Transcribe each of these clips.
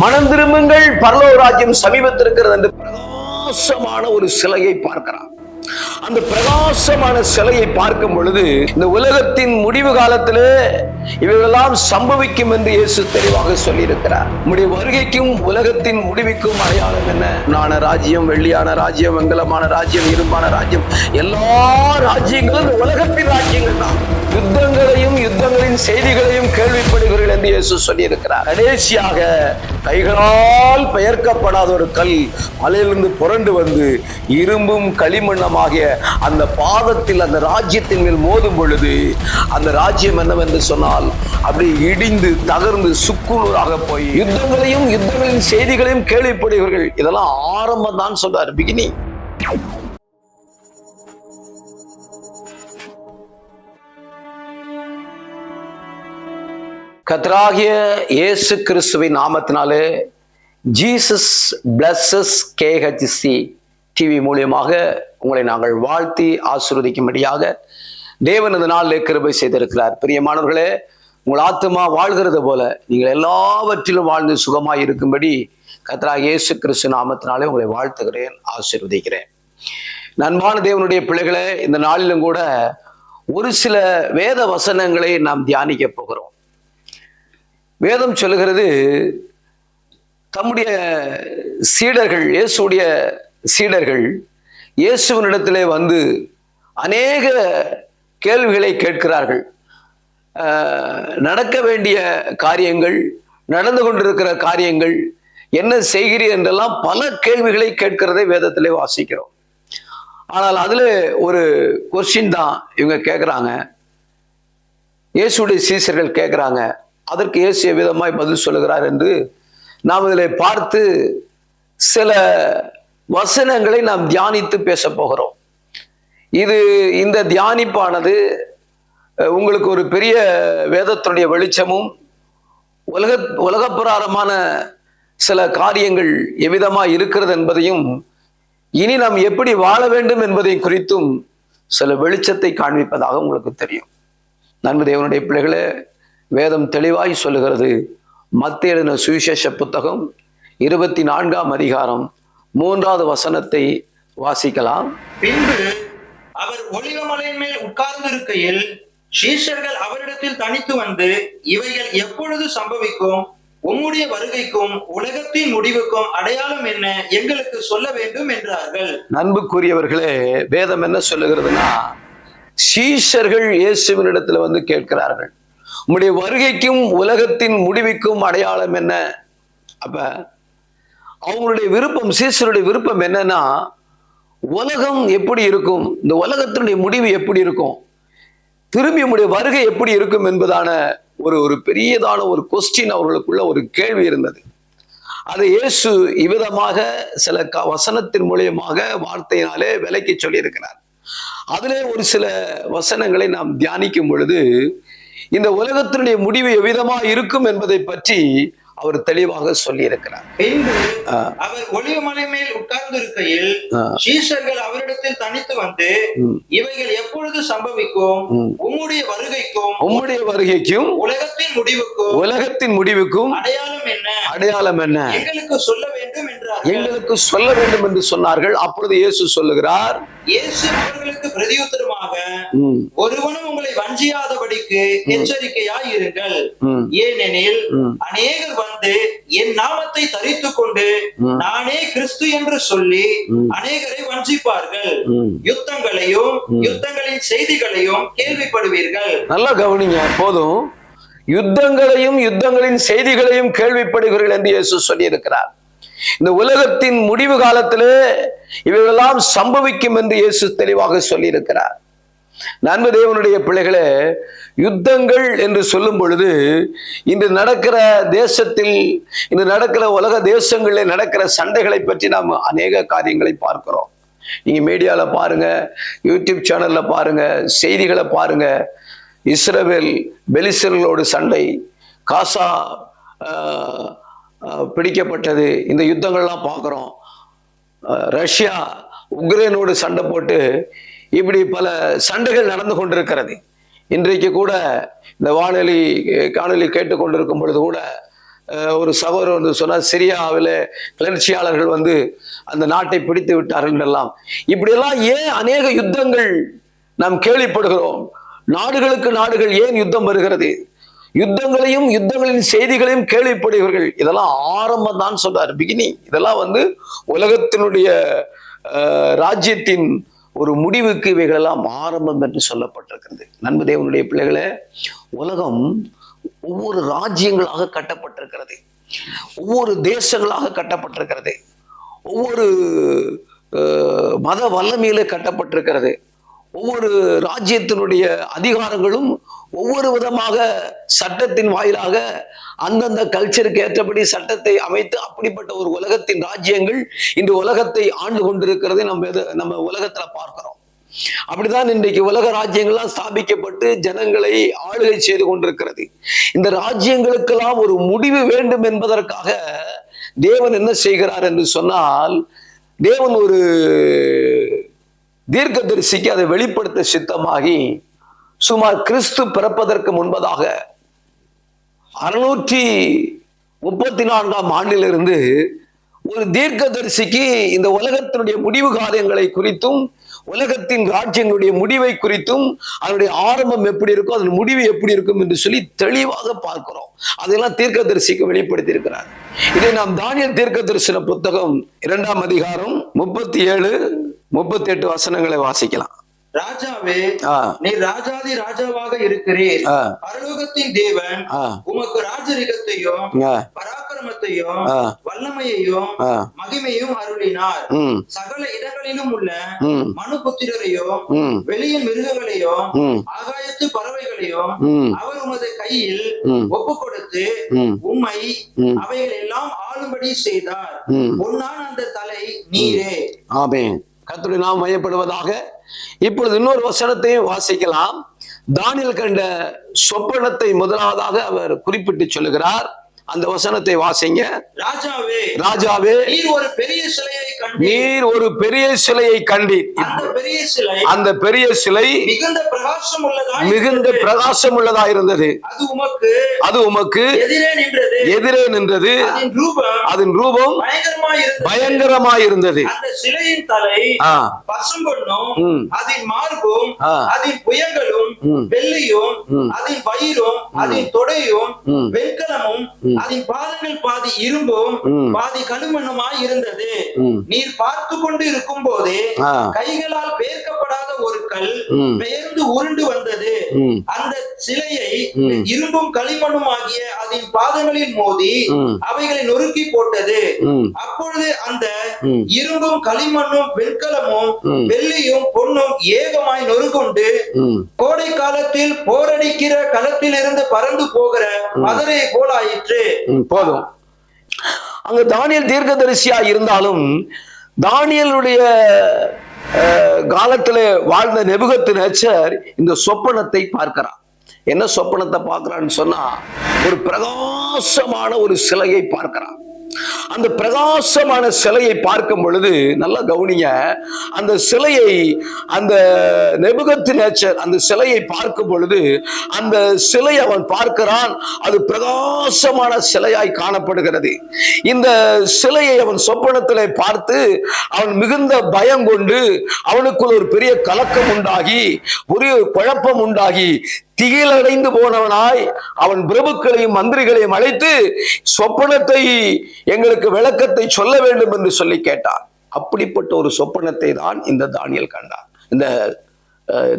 மனம் திரும்புங்கள். பரலோ ராஜ்யம் சமீபத்தில் இருக்கிறது என்று பிரகாசமான ஒரு சிலையை பார்க்கிறான் அந்த பிரகாசமான சிலையை பார்க்கும் பொழுது இந்த உலகத்தின் முடிவு காலத்திலே இவைகளெல்லாம் சம்பவிக்கும் என்று இயேசு தெளிவாக சொல்லியிருக்கிறார். நம்முடைய வருகைக்கும் உலகத்தின் முடிவுக்கும் அடையாளம் என்ன? நான ராஜ்யம் வெள்ளியான ராஜ்யம் வெங்கலமான ராஜ்யம் இரும்பான ராஜ்யம் எல்லா ராஜ்யங்களும் இந்த உலகத்தின் ராஜ்யங்கள் தான். யுத்தங்களையும் யுத்தங்களின் செய்திகளையும் கேள்விப்படுகிறீர்கள் என்று இயேசு சொல்லியிருக்கிறார். கடைசியாக கைகளால் பெயர்க்கப்படாத ஒரு கல் மலையிலிருந்து புரண்டு வந்து இரும்பும் களிமண்ணமாகிய அந்த பாதத்தில் அந்த ராஜ்யத்தின் மேல் மோதும் பொழுது அந்த ராஜ்யம் என்னவென்று சொன்னால் அப்படி இடிந்து தகர்ந்து சுக்குநூறாக போய் யுத்தங்களையும் யுத்தங்களின் செய்திகளையும் கேள்விப்படுகிறீர்கள். இதெல்லாம் ஆரம்பம் தான் சொல்றார் பிகினி கத்ராகிய இயேசு கிறிஸ்துவின் நாமத்தினாலே ஜீசஸ் பிளஸஸ் கேஹெச்சி டிவி மூலியமாக உங்களை நாங்கள் வாழ்த்தி ஆசிர்வதிக்கும்படியாக தேவன் இந்த நாளில் கிருபை செய்திருக்கிறார். பிரியமானவர்களே உங்கள் ஆத்துமா வாழ்கிறது போல நீங்கள் எல்லாவற்றிலும் வாழ்ந்து சுகமாக இருக்கும்படி கத்ராக இயேசு கிறிஸ்து நாமத்தினாலே உங்களை வாழ்த்துகிறேன் ஆசிர்வதிக்கிறேன். நண்பான தேவனுடைய பிள்ளைகளே இந்த நாளிலும் கூட ஒரு சில வேத வசனங்களை நாம் தியானிக்க போகிறோம். வேதம் சொல்லுகிறது தம்முடைய சீடர்கள் இயேசுடைய சீடர்கள் இயேசுவனிடத்திலே வந்து அநேக கேள்விகளை கேட்கிறார்கள். நடக்க வேண்டிய காரியங்கள் நடந்து கொண்டிருக்கிற காரியங்கள் என்ன செய்கிறீர் என்றெல்லாம் பல கேள்விகளை கேட்கிறதை வேதத்திலே வாசிக்கிறோம். ஆனால் அதில் ஒரு கொஸ்டின் தான் இவங்க கேட்குறாங்க. இயேசுடைய சீசர்கள் கேட்குறாங்க. அதற்கு ஏசிய விதமாய் பதில் சொல்லுகிறார் என்று நாம் இதில் பார்த்து சில வசனங்களை நாம் தியானித்து பேச போகிறோம். இது இந்த தியானிப்பானது உங்களுக்கு ஒரு பெரிய வேதத்தினுடைய வெளிச்சமும் உலக உலகப்பிராரமான சில காரியங்கள் எவ்விதமாக இருக்கிறது என்பதையும் இனி நாம் எப்படி வாழ வேண்டும் என்பதை குறித்தும் சில வெளிச்சத்தை காண்பிப்பதாக உங்களுக்கு தெரியும். நண்பு தேவனுடைய பிள்ளைகளே வேதம் தெளிவாய் சொல்லுகிறது. மத்திய எழுதின சுவிசேஷ புத்தகம் இருபத்தி நான்காம் அதிகாரம் மூன்றாவது வசனத்தை வாசிக்கலாம். பின்பு அவர் ஒளிவமலையின் மேல் உட்கார்ந்து இருக்கையில் சீஷர்கள் அவரிடத்தில் தனித்து வந்து இவைகள் எப்பொழுது சம்பவிக்கும் உம்முடைய வருகைக்கும் உலகத்தின் முடிவுக்கும் அடையாளம் என்ன எங்களுக்கு சொல்ல வேண்டும் என்றார்கள். நண்புக்குரியவர்களே வேதம் என்ன சொல்லுகிறதுனா சீஷர்கள் இயேசுவினிடத்துல வந்து கேட்கிறார்கள். உம்முடைய வருகைக்கும் உலகத்தின் முடிவுக்கும் அடையாளம் என்ன? அப்ப அவங்களுடைய விருப்பம் சீசருடைய விருப்பம் என்னன்னா உலகம் எப்படி இருக்கும்? இந்த உலகத்தினுடைய முடிவு எப்படி இருக்கும்? திரும்பி உம்முடைய வருகை எப்படி இருக்கும் என்பதான ஒரு ஒரு பெரியதான ஒரு கொஸ்டின் அவர்களுக்குள்ள ஒரு கேள்வி இருந்தது. அதை இயேசு இவ்விதமாக சில க வசனத்தின் மூலியமாக வார்த்தையினாலே விலைக்கு சொல்லியிருக்கிறார். அதிலே ஒரு சில வசனங்களை நாம் தியானிக்கும் பொழுது இந்த உலகத்தினுடைய முடிவு எவ்விதமா இருக்கும் என்பதை பற்றி அவர் தெளிவாக சொல்லியிருக்கிறார் பின்பு ஆ. அவர் ஒளிவமலை மேல் உட்கார்ந்து இருக்கையில். சீஷர்கள் அவரிடத்தில் தனித்து வந்து. இவைகள் எப்பொழுது சம்பவிக்கும். உம்முடைய வருகைக்கும் உம்முடைய வருகைக்கும் உலகத்தின் முடிவுக்கும் உலகத்தின் முடிவுக்கும் அடையாளம் என்ன அடையாளம் என்ன எங்களுக்கு சொல்ல வேண்டும் என்றார்கள் எங்களுக்கு சொல்ல வேண்டும் என்று சொன்னார்கள் அப்பொழுது இயேசு சொல்லுகிறார் இயேசு அவர்களுக்கு பிரதியுத்தரமாக ஒருவனும் உங்களை வஞ்சியாதபடிக்கு எச்சரிக்கையாய் இருங்கள் ஏனெனில். அநேகர் வந்து என் நாமத்தை தரித்துக் கொண்டு. நானே கிறிஸ்து என்று சொல்லி. அநேகரை வஞ்சிப்பார்கள். யுத்தங்களையும் யுத்தங்களின் செய்திகளையும் கேள்விப்படுவீர்கள். நல்லா கவனிங்க போதும். யுத்தங்களையும் யுத்தங்களின் செய்திகளையும் கேள்விப்படுகிறீர்கள் என்று இயேசு சொல்லியிருக்கிறார். இந்த உலகத்தின் முடிவு காலத்திலே இவைகளெல்லாம் சம்பவிக்கும் என்று இயேசு தெளிவாக சொல்லியிருக்கிறார். நன்மை தேவனுடைய பிள்ளைகளே யுத்தங்கள் என்று சொல்லும் பொழுது இன்று நடக்கிற தேசத்தில் இன்று நடக்கிற உலக தேசங்களில் நடக்கிற சண்டைகளை பற்றி நாம் அநேக காரியங்களை பார்க்கிறோம். நீங்க மீடியால பாருங்க யூடியூப் சேனல்ல பாருங்க செய்திகளை பாருங்க. இஸ்ரேவேல் பெலிசர்களோடு சண்டை காசா பிடிக்கப்பட்டது இந்த யுத்தங்கள்லாம் பார்க்குறோம். ரஷ்யா உக்ரைனோடு சண்டை போட்டு இப்படி பல சண்டைகள் நடந்து கொண்டிருக்கிறது. இன்றைக்கு கூட இந்த வானொலி காணொலி கேட்டுக்கொண்டிருக்கும் பொழுது கூட ஒரு சகோதரர் வந்து சொன்னார் சிரியாவில் கிளர்ச்சியாளர்கள் வந்து அந்த நாட்டை பிடித்து விட்டார்கள் எல்லாம் இப்படியெல்லாம் ஏன் அநேக யுத்தங்கள் நாம் கேள்விப்படுகிறோம்? நாடுகளுக்கு நாடுகள் ஏன் யுத்தம் வருகிறது? யுத்தங்களையும் யுத்தங்களின் செய்திகளையும் கேள்விப்படுகிறீர்கள். இதெல்லாம் ஆரம்பம் தான் சொன்னார். பிகினிங் இதெல்லாம் வந்து உலகத்தினுடைய ராஜ்யத்தின் ஒரு முடிவுக்கு இவைகளெல்லாம் ஆரம்பம் என்று சொல்லப்பட்டிருக்கிறது. நண்பு தேவனுடைய பிள்ளைகளே உலகம் ஒவ்வொரு ராஜ்யங்களாக கட்டப்பட்டிருக்கிறது. ஒவ்வொரு தேசங்களாக கட்டப்பட்டிருக்கிறது. ஒவ்வொரு மத வல்லமையில கட்டப்பட்டிருக்கிறது. ஒவ்வொரு ராஜ்யத்தினுடைய அதிகாரங்களும் ஒவ்வொரு விதமாக சட்டத்தின் வாயிலாக அந்தந்த கல்ச்சருக்கு ஏற்றபடி சட்டத்தை அமைத்து அப்படிப்பட்ட ஒரு உலகத்தின் ராஜ்யங்கள் இன்று உலகத்தை ஆண்டு கொண்டிருக்கிறதை நம்ம நம்ம உலகத்துல பார்க்கிறோம். அப்படிதான் இன்றைக்கு உலக ராஜ்யங்கள்லாம் ஸ்தாபிக்கப்பட்டு ஜனங்களை ஆளுகை செய்து கொண்டிருக்கிறது. இந்த ராஜ்யங்களுக்கெல்லாம் ஒரு முடிவு வேண்டும் என்பதற்காக தேவன் என்ன செய்கிறார் என்று சொன்னால் தேவன் ஒரு தீர்க்கதரிசிக்கு அதை வெளிப்படுத்த சித்தமாகி சுமார் கிறிஸ்து பிறப்பதற்கு முன்பதாக அறுநூற்றி முப்பத்தி நான்காம் ஆண்டிலிருந்து ஒரு தீர்க்கதரிசிக்கு இந்த உலகத்தினுடைய முடிவு காரியங்களை குறித்தும் உலகத்தின் ராஜ்யங்களுடைய முடிவை குறித்தும் அதனுடைய ஆரம்பம் எப்படி இருக்கும் அதன் முடிவு எப்படி இருக்கும் என்று சொல்லி தெளிவாக பார்க்கிறோம். அதெல்லாம் தீர்க்கதரிசிக்கு வெளிப்படுத்தி இருக்கிறார் இதை நாம் தானியல் தீர்க்க தரிசன புத்தகம் இரண்டாம் அதிகாரம் முப்பத்தி ஏழு முப்பத்தி எட்டு வசனங்களை வாசிக்கலாம். ராஜாவே நீர் ராஜாதி ராஜாவாக இருக்கிறீர். பரலோகத்தின் தேவன் உமக்கு ராஜரிகத்தையும் பராக்கிரமத்தையும். வல்லமையையும் மகிமையும் அருளினார். சகல இடங்களிலும் உள்ள ம். மனுபுத்திரரையும் வெளியின் மிருகங்களையும் ஆகாயத்து பறவைகளையும் அவர் உமது கையில் ஒப்பு கொடுத்து உம்மை அவைகள் எல்லாம் ஆளும்படி செய்தார். பொன்னான அந்த தலை நீரே. ஆமென். கத்துடைய நாம் மையப்படுவதாக இப்பொழுது இன்னொரு வசனத்தையும் வாசிக்கலாம். தானியல் கண்ட சொப்பனத்தை முதலாவதாக அவர் குறிப்பிட்டு சொல்லுகிறார். அந்த வசனத்தை வாசிங்க. ராஜாவே ராஜாவே நீர் ஒரு பெரிய சிலையை நீர் ஒரு பெரிய சிலையை கண்டீர். அந்த பெரிய சிலை அந்த பெரிய சிலை மிகுந்த பிரகாசம் உள்ளதா மிகுந்த பிரகாசம் உள்ளதா இருந்தது. அது உமக்கு அது உமக்கு எதிரே நின்றது. எதிரே நின்றது. அதன் ரூபம் அதன் ரூபம் பயங்கரமாய் இருந்தது. சிலையின் தலை பசும்பொன்னும். அதன் மார்பும். அதன் புயங்களும். வெள்ளியும். அதன் வயிறும் அதன் தொடையும். வெண்கலமும் அதன் பாதங்கள் பாதி இரும்பும். பாதி களிமண்ணுமாய் இருந்தது. நீர் பார்த்து கொண்டு இருக்கும் போதே கைகளால் பெயர்க்கப்படாத ஒரு கல். பெயர்ந்து உருண்டு வந்தது அந்த சிலையை. இரும்பும் களிமண்ணும் ஆகிய அதன் பாதங்களில் மோதி. அவைகளை நொறுக்கி போட்டது அப்பொழுது அந்த. இரும்பும் களிமண்ணும் வெண்கலமும். வெள்ளியும் பொன்னும் ஏகமாய் நொறுங்குண்டு ம் கோடை காலத்தில் போரடிக்கிற களத்தில் இருந்து பறந்து போகிற மதுரை போலாயிற்று ம், போதும். அங்க தானியல் தீர்க்கதரிசியா இருந்தாலும் தானியலுடைய அஹ், காலத்துல வாழ்ந்த நெபுகத்து நேச்சர் இந்த சொப்பனத்தை பார்க்கிறான் என்ன சொப்பனத்தை பார்க்கிறான்னு சொன்னா ஒரு பிரகாசமான ஒரு சிலையை பார்க்கிறான் அந்த பிரகாசமான சிலையை பார்க்கும் பொழுது நல்லா கவனிங்க அந்த சிலையை அந்த நெபுகத்து நேச்சர் அந்த சிலையை பார்க்கும் பொழுது அந்த சிலை அவன் பார்க்கிறான் அது பிரகாசமான சிலையாய் காணப்படுகிறது. இந்த சிலையை அவன் சொப்பனத்தில் பார்த்து அவன் மிகுந்த பயம் கொண்டு அவனுக்குள் ஒரு பெரிய கலக்கம் உண்டாகி ஒரு குழப்பம் உண்டாகி திகிலடைந்து போனவனாய் அவன் பிரபுக்களையும் மந்திரிகளையும் அழைத்து சொப்பனத்தை எங்களுக்கு விளக்கத்தை சொல்ல வேண்டும் என்று சொல்லி கேட்டான். அப்படிப்பட்ட ஒரு சொப்பனத்தை தான் இந்த தானியல் கண்டான். இந்த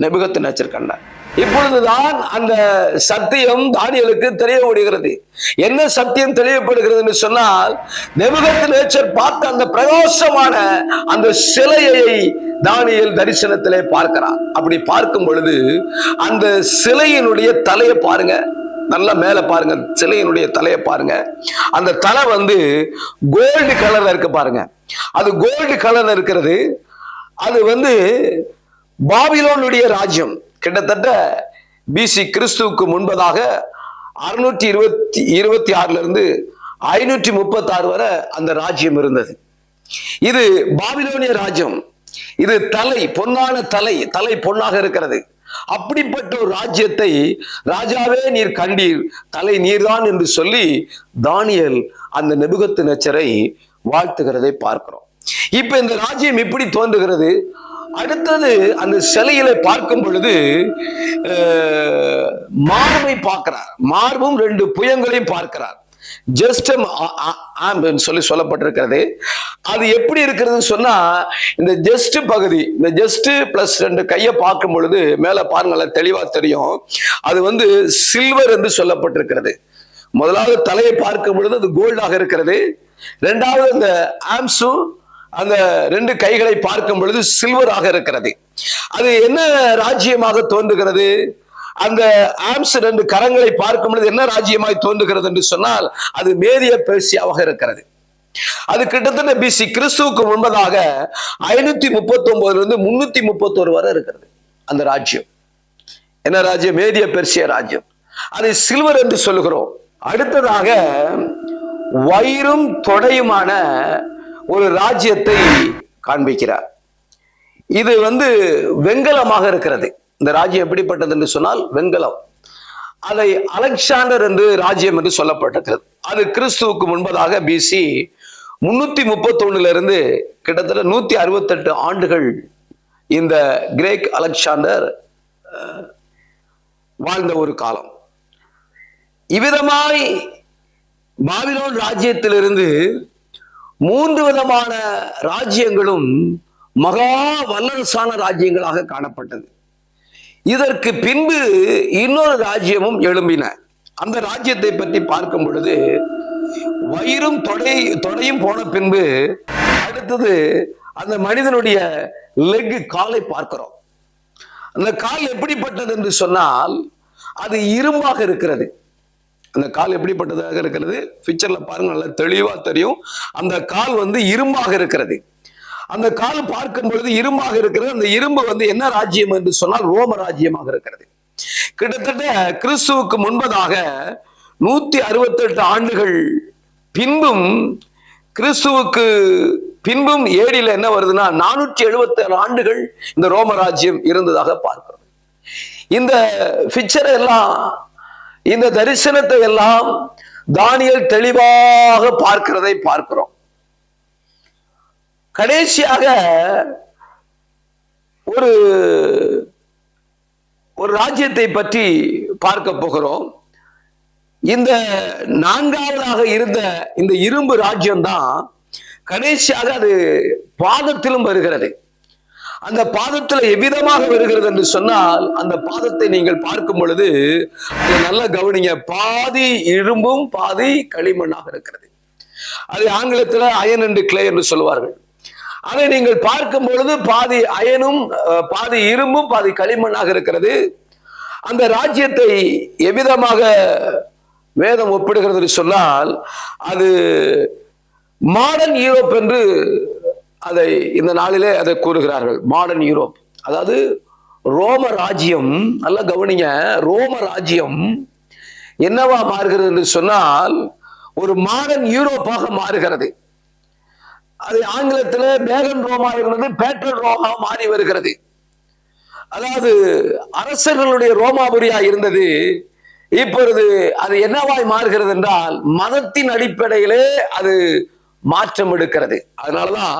நெபுகத்தின் நேச்சர் கண்டான் இப்பொழுதுதான் அந்த சத்தியம் தானியலுக்கு தெரியப்படுகிறது. என்ன சத்தியம் தெளிவுபடுகிறது சொன்னால் நெபுகத்து நேச்சர் பார்த்த அந்த பிரகாசமான அந்த சிலையை தானியல் தரிசனத்திலே பார்க்கிறார். அப்படி பார்க்கும் பொழுது அந்த சிலையினுடைய தலையை பாருங்க. நல்லா மேல பாருங்க சிலையினுடைய தலையை பாருங்க. அந்த தலை வந்து கோல்டு கலர்ல இருக்கு பாருங்க. அது கோல்டு கலர்ல இருக்கிறது. அது வந்து பாபிலோனுடைய ராஜ்யம். கிட்டத்தட்ட பிசி கிறிஸ்துவுக்கு முன்பதாக அறுநூற்றி இருபத்தி இருபத்தி ஆறுல இருந்து ஐநூற்றி முப்பத்தி ஆறு வரை அந்த ராஜ்யம் இருந்தது. இது பாபிலோனிய ராஜ்யம். இது தலை பொன்னான தலை தலை பொன்னாக இருக்கிறது. அப்படிப்பட்ட ஒரு ராஜ்யத்தை ராஜாவே நீர் கண்டீர் தலை நீர்தான் என்று சொல்லி தானியல் அந்த நெபுகத்து நச்சரை வாழ்த்துகிறதை பார்க்கிறோம். இப்ப இந்த ராஜ்யம் இப்படி தோன்றுகிறது? அடுத்தது அந்த சிலையில பார்க்கும் பொழுது மார்பை பார்க்கிறார். மார்பும் ரெண்டு புயங்களையும் பார்க்கிறார். ஜஸ்ட் சொல்லி சொல்லப்பட்டிருக்கிறது. அது எப்படி இருக்கிறதுன்னு சொன்னா இந்த ஜஸ்ட் பகுதி இந்த ஜஸ்ட் பிளஸ் ரெண்டு கையை பார்க்கும் பொழுது மேல பாருங்கள தெளிவா தெரியும். அது வந்து சில்வர் என்று சொல்லப்பட்டிருக்கிறது. முதலாவது தலையை பார்க்கும் பொழுது அது கோல்டாக இருக்கிறது. ரெண்டாவது அந்த ஆம்ஸும் அந்த ரெண்டு கைகளை பார்க்கும் பொழுது சில்வராக இருக்கிறது. அது என்ன ராஜ்யமாக தோன்றுகிறது? அந்த ஆம்ஸ் ரெண்டு கரங்களை பார்க்கும் பொழுது என்ன ராஜ்யமாய் தோன்றுகிறது என்று சொன்னால் அது மேதிய பேசியாவாக இருக்கிறது. அது கிட்டத்தட்ட பிசி கிறிஸ்துவுக்கு முன்பதாக ஐநூத்தி முப்பத்தி ஒன்பதுல இருந்து முன்னூத்தி முப்பத்தோரு வரை இருக்கிறது அந்த ராஜ்யம். என்ன ராஜ்யம்? மேதிய பெர்சிய ராஜ்யம். அதை சில்வர் என்று சொல்லுகிறோம். அடுத்ததாக வயிறும் தொடையுமான ஒரு ராஜ்யத்தை காண்பிக்கிறார். இது வந்து வெங்கலமாக இருக்கிறது. இந்த ராஜ்யம் எப்படிப்பட்டது என்று சொன்னால் வெங்கலம். அதை அலெக்சாண்டர் என்று ராஜ்யம் என்று சொல்லப்பட்டிருக்கிறது. அது கிறிஸ்துவுக்கு முன்பதாக பிசி முன்னூத்தி முப்பத்தொன்னுல இருந்து கிட்டத்தட்ட நூத்தி அறுபத்தெட்டு ஆண்டுகள் இந்த கிரேக் அலெக்சாண்டர் வாழ்ந்த ஒரு காலம். இவ்விதமாய் பாபிலோன் ராஜ்யத்திலிருந்து மூன்று விதமான ராஜ்யங்களும் மகா வல்லரசான ராஜ்யங்களாக காணப்பட்டது. இதற்கு பின்பு இன்னொரு ராஜ்யமும் எழும்பின. அந்த ராஜ்யத்தை பற்றி பார்க்கும் பொழுது வயிறும் தொடை தொடையும் போன பின்பு அடுத்தது அந்த மனிதனுடைய லெக் காலை பார்க்கிறோம். அந்த கால் எப்படிப்பட்டது என்று சொன்னால் அது இரும்பாக இருக்கிறது. அந்த கால் எப்படிப்பட்டதாக இருக்கிறது? பிக்சர்ல பாருங்க நல்லா தெளிவா தெரியும். அந்த கால் வந்து இரும்பாக இருக்கிறது. அந்த கால் பார்க்கும் பொழுது இரும்பாக இருக்கிறது. அந்த இரும்பு வந்து என்ன ராஜ்யம் என்று சொன்னால் ரோம ராஜ்யமாக இருக்கிறது. கிட்டத்தட்ட கிறிஸ்துவுக்கு முன்பதாக நூத்தி அறுபத்தெட்டு ஆண்டுகள் பின்பும் கிறிஸ்துவுக்கு பின்பும் ஏடியில என்ன வருதுன்னா நானூற்றி எழுபத்தி ஆண்டுகள் இந்த ரோம ராஜ்யம் இருந்ததாக பார்க்கிறோம். இந்த பிக்சரை எல்லாம் இந்த தரிசனத்தை எல்லாம் தானியல் தெளிவாக பார்க்கிறதை பார்க்கிறோம். கடைசியாக ஒரு ஒரு ராஜ்யத்தை பற்றி பார்க்க போகிறோம். இந்த நான்காவதாக இருந்த இந்த இரும்பு ராஜ்யம் தான் கடைசியாக அது பாதத்திலும் வருகிறது. அந்த பாதத்துல எவ்விதமாக வருகிறது என்று சொன்னால் அந்த பாதத்தை நீங்கள் பார்க்கும் பொழுது நல்லா கவனிங்க. பாதி இரும்பும் பாதி களிமண்ணாக இருக்கிறது. அது ஆங்கிலத்துல அயன் அண்டு கிளே என்று சொல்வார்கள் அதை நீங்கள் பார்க்கும் பொழுது பாதி அயனும் பாதி இரும்பும் பாதி களிமண்ணாக இருக்கிறது. அந்த ராஜ்யத்தை எவ்விதமாக வேதம் ஒப்பிடுகிறது என்று சொன்னால் அது மாடர்ன் யூரோப் என்று அதை இந்த நாளிலே அதை கூறுகிறார்கள். மாடர்ன் யூரோப் அதாவது ரோம ராஜ்யம் நல்லா கவனிங்க ரோம ராஜ்யம் என்னவா மாறுகிறது என்று சொன்னால் ஒரு மாடர்ன் யூரோப்பாக மாறுகிறது. அது ஆங்கிலத்தில் பேகன் ரோமா இருந்தது பேட்ரல் ரோமா மாறி வருகிறது. அதாவது அரசர்களுடைய ரோமாபுரியா இருந்தது. இப்பொழுது அது என்னவாய் மாறுகிறது என்றால் மதத்தின் அடிப்படையிலே அது மாற்றம் எடுக்கிறது. அதனாலதான்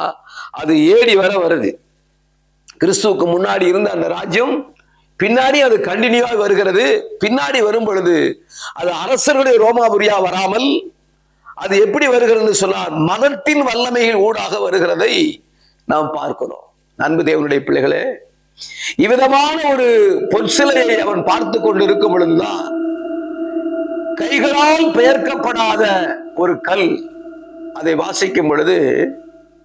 அது ஏடி வர வருது. கிறிஸ்துவுக்கு முன்னாடி இருந்த அந்த ராஜ்யம் பின்னாடி அது கண்டினியூவாக வருகிறது. பின்னாடி வரும் பொழுது அது அரசர்களுடைய ரோமாபுரியா வராமல் அது எப்படி வருகிறது சொன்னால் மதத்தின் வல்லமையின் ஊடாக வருகிறதை நாம் பார்க்கிறோம். அன்பு தேவனுடைய பிள்ளைகளே இவ்விதமான ஒரு பொற்சிலையை அவன் பார்த்து கொண்டு இருக்கும் பொழுதுதான் கைகளால் பெயர்க்கப்படாத ஒரு கல் அதை வாசிக்கும் பொழுது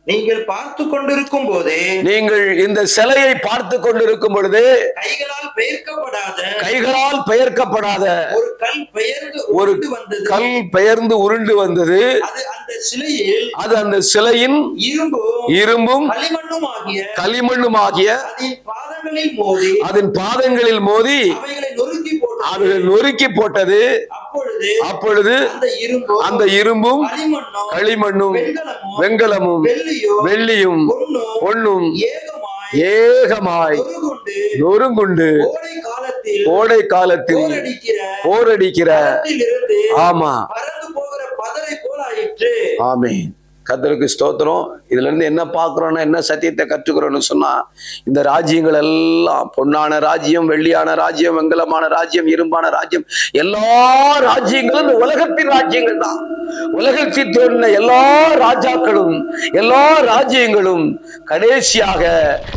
நீங்கள் பார்த்து கொண்டிருக்கும் போதே நீங்கள் இந்த சிலையை பார்த்து கொண்டிருக்கும் பொழுது கைகளால் பெயர்க்கப்படாத கைகளால் பெயர்க்கப்படாத ஒரு கல் பெயர்ந்து ஒரு உருண்டு வந்தது. கல் பெயர்ந்து உருண்டு வந்தது. அது அந்த சிலையில் அது அந்த சிலையின் இரும்பும் இரும்பும் களிமண்ணும் ஆகிய களிமண்ணும் ஆகிய அதன் பாதங்களில் மோதி அதன் பாதங்களில் மோதி அவைகளை அவர்கள் நொறுக்கி போட்டது. அப்பொழுது அந்த இரும்பும் களிமண்ணும் வெண்கலமும் வெள்ளியும் பொன்னும் ஏகமாய் நொறுங்குண்டு கோடை காலத்தில் போரடிக்கிற ஆமா. ஆமென். கத்தருக்கு ஸ்தோத்திரம். இதுல இருந்து என்ன பார்க்குறோன்னா என்ன சத்தியத்தை கற்றுக்கிறோம்னு சொன்னா இந்த ராஜ்யங்கள் எல்லாம் பொன்னான ராஜ்யம் வெள்ளியான ராஜ்யம் வெங்கலமான ராஜ்யம் இரும்பான ராஜ்யம் எல்லா ராஜ்யங்களும் இந்த உலகத்தின் ராஜ்யங்கள் தான். உலகத்தில் தோன்றின எல்லா ராஜாக்களும் எல்லா ராஜ்யங்களும் கடைசியாக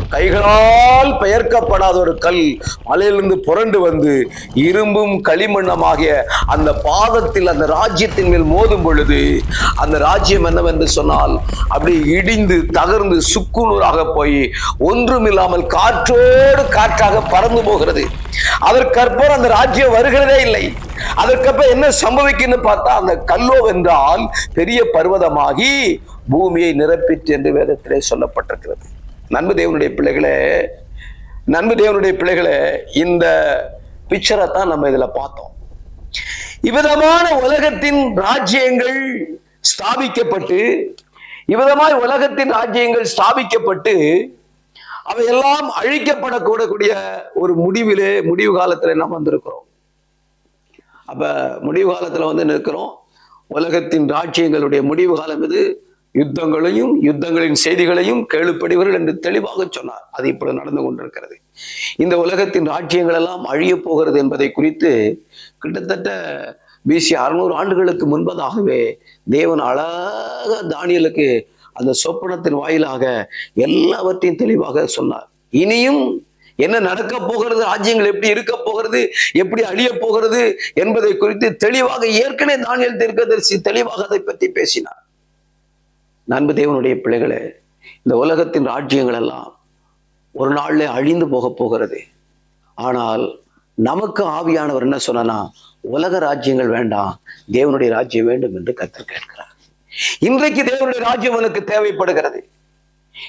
கைகளால் பெயர்க்கப்படாத ஒரு கல் மலையிலிருந்து புரண்டு வந்து இரும்பும் களிமண்ணமாகிய அந்த பாதத்தில் அந்த ராஜ்யத்தின் மேல் மோதும் பொழுது அந்த ராஜ்யம் என்னவென்று சொன்னால் அப்படி இடிந்து தகர்ந்து சுக்குநூறாக போய் ஒன்றுமில்லாமல் காற்றோடு காற்றாக பறந்து போகிறது. அதற்கற்போர் அந்த ராஜ்யம் வருகிறதே இல்லை. அதற்கப்புறம் என்ன சம்பவிக்குன்னு பார்த்தா அந்த கல்லோ என்றால் பெரிய பர்வதமாகி பூமியை நிரப்பிற்று என்று வேதத்திலே சொல்லப்பட்டிருக்கிறது. நண்பு தேவனுடைய பிள்ளைகளே நண்பு தேவனுடைய பிள்ளைகளே இந்த பிக்சரை தான் நம்ம இதுல பார்த்தோம். இவ்விதமான உலகத்தின் ராஜ்யங்கள் ஸ்தாபிக்கப்பட்டு இவ்விதமாய் உலகத்தின் ராஜ்யங்கள் ஸ்தாபிக்கப்பட்டு அவையெல்லாம் அழிக்கப்படக்கூடக்கூடிய ஒரு முடிவிலே முடிவு காலத்துல நம்ம வந்திருக்கிறோம். அப்ப முடிவு காலத்துல வந்து நிற்கிறோம். உலகத்தின் ராஜ்யங்களுடைய முடிவு காலம் இது. யுத்தங்களையும் யுத்தங்களின் செய்திகளையும் கேள்விப்படுவீர்கள் என்று தெளிவாக சொன்னார். அது இப்பொழுது நடந்து கொண்டிருக்கிறது. இந்த உலகத்தின் ராஜ்யங்கள் எல்லாம் அழிய போகிறது என்பதை குறித்து கிட்டத்தட்ட பிசி அறுநூறு ஆண்டுகளுக்கு முன்பதாகவே தேவன் அழகாக தானியலுக்கு அந்த சொப்பனத்தின் வாயிலாக எல்லாவற்றையும் தெளிவாக சொன்னார். இனியும் என்ன நடக்க போகிறது? ராஜ்யங்கள் எப்படி இருக்க போகிறது? எப்படி அழிய போகிறது? என்பதை குறித்து தெளிவாக ஏற்கனவே தானியல் தீர்க்கதரிசி தெளிவாக அதை பற்றி பேசினார். நண்பு தேவனுடைய பிள்ளைகளே இந்த உலகத்தின் ராஜ்யங்கள் எல்லாம் ஒரு நாள்ல அழிந்து போக போகிறது. ஆனால் நமக்கு ஆவியானவர் என்ன சொன்னா உலக ராஜ்யங்கள் வேண்டாம். தேவனுடைய ராஜ்யம் வேண்டும் என்று கத்தர் கேட்கிறார். இன்றைக்கு தேவனுடைய ராஜ்யம் எனக்கு தேவைப்படுகிறது.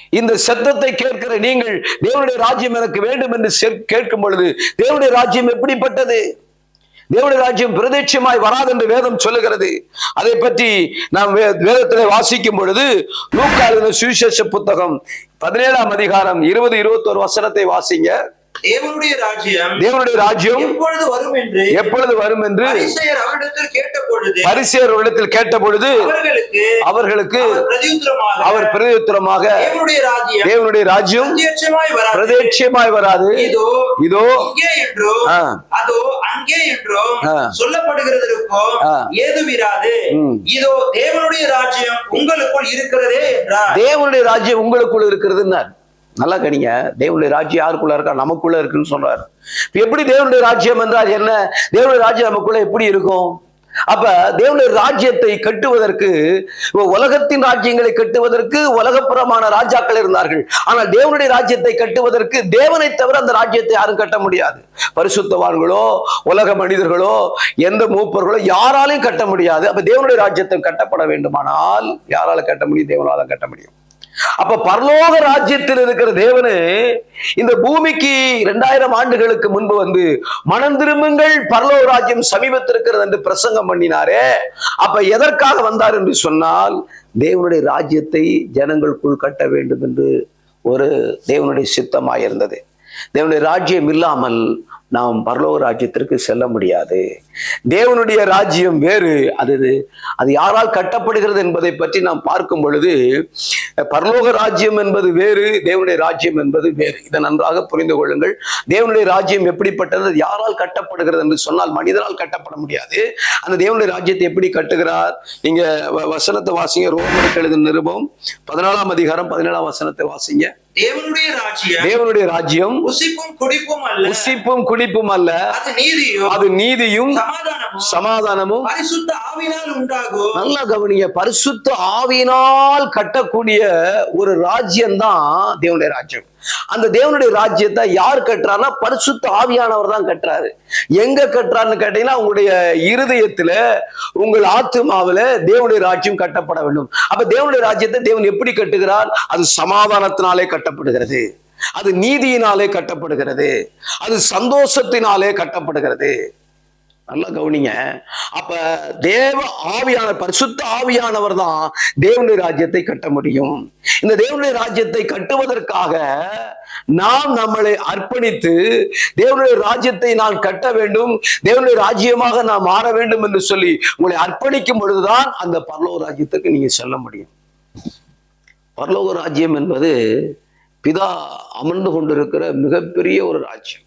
இந்த சத்தத்தை கேட்கிற நீங்கள் தேவனுடைய ராஜ்யம் எனக்கு வேண்டும் என்று கேட்கும் பொழுது தேவனுடைய ராஜ்யம் எப்படிப்பட்டது? தேவனுடைய ராஜ்யம் பிரதேட்சமாய் வராது என்று வேதம் சொல்லுகிறது. அதை பற்றி நாம் வே- வேதத்திலே வாசிக்கும் பொழுது லூக்காலின சுவிசேஷ புத்தகம் பதினேழாம் அதிகாரம் இருபது இருபத்தோரு வசனத்தை வாசிங்க. தேவனுடைய ராஜ்யம் தேவனுடைய ராஜ்யம் எப்பொழுது வரும் என்று எப்பொழுது வரும் என்று பரிசேயர் அவரிடத்தில் கேட்ட பொழுது பரிசேயர்களிடத்தில் கேட்ட பொழுது அவர்களுக்கு அவர்களுக்கு அவர் பிரதியுத்தரமாக அவர் பிரதியுத்தரமாக தேவனுடைய ராஜ்யம் தேவனுடைய ராஜ்யம் பிரத்யட்சமாய் வராது பிரதேட்சியமாய் வராது இதோ இதோ இங்கே என்றும் ஆ. அதோ அங்கே என்றும் ஆ. சொல்லப்படுகிறதற்கும் ஆ. ஏதுவிராது. இதோ தேவனுடைய ராஜ்யம் உங்களுக்குள் இருக்கிறதே என்றார் தேவனுடைய ராஜ்யம் உங்களுக்குள்ள இருக்கிறதுன்னார் நல்லா கணிங்க தேவனுடைய ராஜ்யம் யாருக்குள்ள இருக்கா? நமக்குள்ள இருக்குன்னு சொல்றாரு. இப்ப எப்படி தேவனுடைய ராஜ்யம் என்றால் என்ன? தேவனுடைய ராஜ்யம் நமக்குள்ள எப்படி இருக்கும்? அப்ப தேவனுடைய ராஜ்யத்தை கட்டுவதற்கு உலகத்தின் ராஜ்யங்களை கட்டுவதற்கு உலகப்புறமான ராஜாக்கள் இருந்தார்கள். ஆனால் தேவனுடைய ராஜ்யத்தை கட்டுவதற்கு தேவனை தவிர அந்த ராஜ்யத்தை யாரும் கட்ட முடியாது. பரிசுத்தவான்களோ உலக மனிதர்களோ எந்த மூப்பர்களோ யாராலையும் கட்ட முடியாது. அப்ப தேவனுடைய ராஜ்யத்தை கட்டப்பட வேண்டுமானால் யாரால கட்ட முடியும்? தேவனால கட்ட முடியும். அப்ப பரலோக ராஜ்யத்தில் இருக்கிற தேவனு இந்த பூமிக்கு இரண்டாயிரம் ஆண்டுகளுக்கு முன்பு வந்து மனம் திரும்புங்கள் பரலோக ராஜ்யம் சமீபத்தில் இருக்கிறது என்று பிரசங்கம் பண்ணினாரே. அப்ப எதற்காக வந்தார் என்று சொன்னால் தேவனுடைய ராஜ்யத்தை ஜனங்களுக்குள் கட்ட வேண்டும் என்று ஒரு தேவனுடைய சித்தமாயிருந்தது. தேவனுடைய ராஜ்யம் இல்லாமல் நாம் பரலோக ராஜ்யத்திற்கு செல்ல முடியாது. தேவனுடைய ராஜ்யம் வேறு. அது அது யாரால் கட்டப்படுகிறது என்பதை பற்றி நாம் பார்க்கும் பொழுது பரலோக ராஜ்யம் என்பது வேறு தேவனுடைய ராஜ்யம் என்பது வேறு. இதை நன்றாக புரிந்து கொள்ளுங்கள். தேவனுடைய ராஜ்யம் எப்படிப்பட்டது அது யாரால் கட்டப்படுகிறது என்று சொன்னால் மனிதரால் கட்டப்பட முடியாது. அந்த தேவனுடைய ராஜ்யத்தை எப்படி கட்டுகிறார்? நீங்க வ- வசனத்தை வாசிங்க. ரோமருக்கு எழுதின நிருபம் பதினாலாம் அதிகாரம் பதினேழாம் வசனத்தை வாசிங்க. தேவனுடைய ராஜ்யம் தேவனுடைய ராஜ்யம் புசிப்பும் குடிப்பும் அல்ல. உசிப்பும் குடிப்பும் அல்ல. அது நீதியும் அது நீதியும் சமாதானமும் சமாதானமும் பரிசுத்த ஆவினால் உண்டாகும். நல்லா கவனிங்க பரிசுத்த ஆவியினால் கட்டக்கூடிய ஒரு ராஜ்யம் தான் தேவனுடைய ராஜ்யம். அந்த தேவனுடைய ராஜ்யத்தை யார் கட்டுறாருன்னா பரிசுத்த ஆவியானவர் தான் கட்டுறாரு. எங்க கட்டுறாருன்னு கேட்டீங்கன்னா உங்களுடைய இருதயத்துல உங்கள் ஆத்மாவில தேவனுடைய ராஜ்யம் கட்டப்பட வேண்டும். அப்ப தேவனுடைய ராஜ்யத்தை தேவன் எப்படி கட்டுகிறார்? அது சமாதானத்தினாலே கட்டப்படுகிறது. அது நீதியினாலே கட்டப்படுகிறது. அது சந்தோஷத்தினாலே கட்டப்படுகிறது. நல்லா கவனிங்க. அப்ப தேவ ஆவியான பரிசுத்த ஆவியானவர் தான் தேவனுடைய ராஜ்யத்தை கட்ட முடியும். இந்த தேவனுடைய ராஜ்யத்தை கட்டுவதற்காக நாம் நம்மளை அர்ப்பணித்து தேவனுடைய ராஜ்யத்தை நான் கட்ட வேண்டும் தேவனுடைய ராஜ்யமாக நான் மாற வேண்டும் என்று சொல்லி உங்களை அர்ப்பணிக்கும் பொழுதுதான் அந்த பரலோக ராஜ்யத்துக்கு நீங்க செல்ல முடியும். பரலோக ராஜ்யம் என்பது பிதா அமர்ந்து கொண்டிருக்கிற மிகப்பெரிய ஒரு ராஜ்யம்.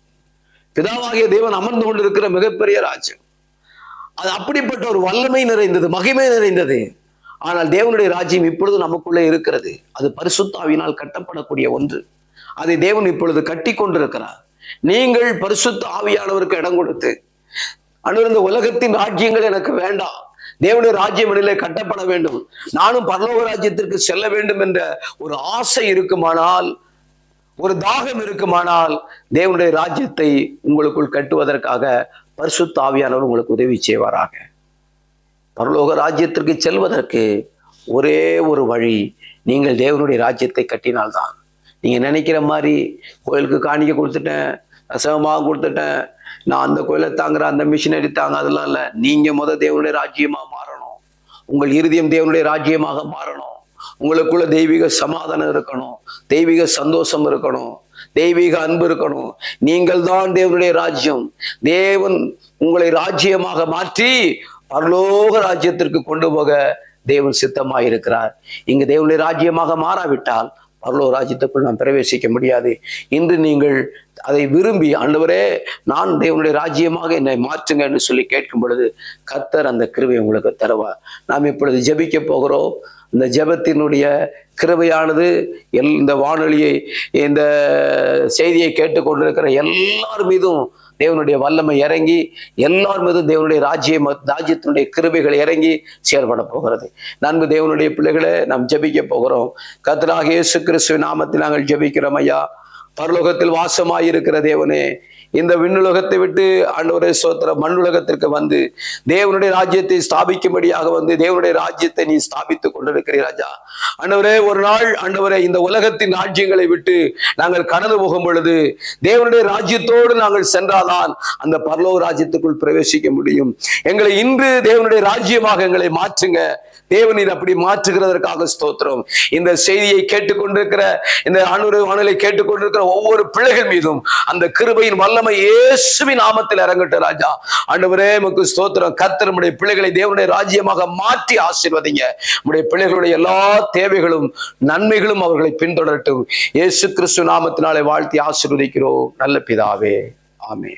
பிதாவாகிய தேவன் அமர்ந்து கொண்டிருக்கிற மிகப்பெரிய ராஜ்யம். அது அப்படிப்பட்ட ஒரு வல்லமை நிறைந்தது மகிமை நிறைந்தது. ஆனால் தேவனுடைய ராஜ்யம் இப்பொழுது நமக்குள்ளே இருக்கிறது. அது பரிசுத்தாவினால் கட்டப்படக்கூடிய ஒன்று. அதை தேவன் இப்பொழுது கட்டி கொண்டிருக்கிறார். நீங்கள் பரிசுத்த ஆவியானவருக்கு இடம் கொடுத்து அனுர்ந்த உலகத்தின் ராஜ்யங்கள் எனக்கு வேண்டாம். தேவனுடைய ராஜ்யம் இடையிலே கட்டப்பட வேண்டும். நானும் பரலோக ராஜ்யத்திற்கு செல்ல வேண்டும் என்ற ஒரு ஆசை இருக்குமானால் ஒரு தாகம் இருக்குமானால் தேவனுடைய ராஜ்யத்தை உங்களுக்குள் கட்டுவதற்காக பரிசுத்தாவியானவர் உங்களுக்கு உதவி செய்வாராக. பரலோக ராஜ்யத்திற்கு செல்வதற்கு ஒரே ஒரு வழி நீங்கள் தேவனுடைய ராஜ்யத்தை கட்டினால்தான். நீங்கள் நினைக்கிற மாதிரி கோயிலுக்கு காணிக்க கொடுத்துட்டேன் ரசகமாக கொடுத்துட்டேன் நான் அந்த கோயிலை தாங்குற அந்த மிஷினரி தாங்க அதெல்லாம் இல்லை. நீங்கள் முத தேவனுடைய ராஜ்யமாக மாறணும். உங்கள் இறுதியம் தேவனுடைய ராஜ்யமாக மாறணும். உங்களுக்குள்ள தெய்வீக சமாதானம் இருக்கணும் தெய்வீக சந்தோஷம் இருக்கணும் தெய்வீக அன்பு இருக்கணும். நீங்கள் தான் தேவனுடைய ராஜ்யம். தேவன் உங்களை ராஜ்யமாக மாற்றி பரலோக ராஜ்யத்திற்கு கொண்டு போக தேவன் சித்தமாக இருக்கிறார். இங்கு தேவனுடைய ராஜ்யமாக மாறாவிட்டால் பரலோக ராஜ்யத்துக்குள் நாம் பிரவேசிக்க முடியாது. இன்று நீங்கள் அதை விரும்பி ஆண்டவரே நான் தேவனுடைய ராஜ்யமாக என்னை மாற்றுங்க என்று சொல்லி கேட்கும் பொழுது கத்தர் அந்த கிருவை உங்களுக்கு தருவார். நாம் இப்பொழுது ஜெபிக்க போகிறோம். இந்த ஜெபத்தினுடைய கிருபையானது எல் இந்த வானொலியை இந்த செய்தியை கேட்டுக்கொண்டிருக்கிற எல்லார் மீதும் தேவனுடைய வல்லமை இறங்கி எல்லார் மீதும் தேவனுடைய ராஜ்ய ராஜ்யத்தினுடைய கிருபைகள் இறங்கி செயல்பட போகிறது. நன்கு தேவனுடைய பிள்ளைகளை நாம் ஜபிக்க போகிறோம். கத்ராக இயேசு கிறிஸ்துவின் நாமத்தில் நாங்கள் ஜெபிக்கிறோம் ஐயா. பரலோகத்தில் வாசமாயிருக்கிற தேவனே இந்த விண்ணுலகத்தை விட்டு ஆண்டவரே சோத்திர மண்ணுலகத்திற்கு வந்து தேவனுடைய ராஜ்யத்தை ஸ்தாபிக்கும்படியாக வந்து தேவனுடைய ராஜ்யத்தை நீ ஸ்தாபித்துக் கொண்டிருக்கிறீர் ராஜா. ஆண்டவரே ஒரு நாள் ஆண்டவரே இந்த உலகத்தின் ராஜ்யங்களை விட்டு நாங்கள் கடந்து போகும் பொழுது தேவனுடைய ராஜ்யத்தோடு நாங்கள் சென்றால்தான் அந்த பரலோக ராஜ்யத்துக்குள் பிரவேசிக்க முடியும். எங்களை இன்று தேவனுடைய ராஜ்யமாக எங்களை மாற்றுங்க. தேவனீர் அப்படி மாற்றுகிறதற்காக ஸ்தோத்திரம். இந்த செய்தியை கேட்டுக்கொண்டிருக்கிற இந்த அணுறு வானலை கேட்டுக்கொண்டிருக்கிற ஒவ்வொரு பிள்ளைகள் மீதும் அந்த கிருபையின் வல்லமை இயேசுவின் நாமத்தில் இறங்கட்டும் ராஜா. அன்றுவரே நமக்கு ஸ்தோத்திரம். கர்த்தர் நம்முடைய பிள்ளைகளை தேவனுடைய ராஜ்யமாக மாற்றி ஆசீர்வதிங்க. நம்முடைய பிள்ளைகளுடைய எல்லா தேவைகளும் நன்மைகளும் அவர்களை பின்தொடரட்டும். இயேசு கிறிஸ்து நாமத்தினாலே வாழ்த்தி ஆசீர்வதிக்கிறோம். நல்ல பிதாவே. ஆமே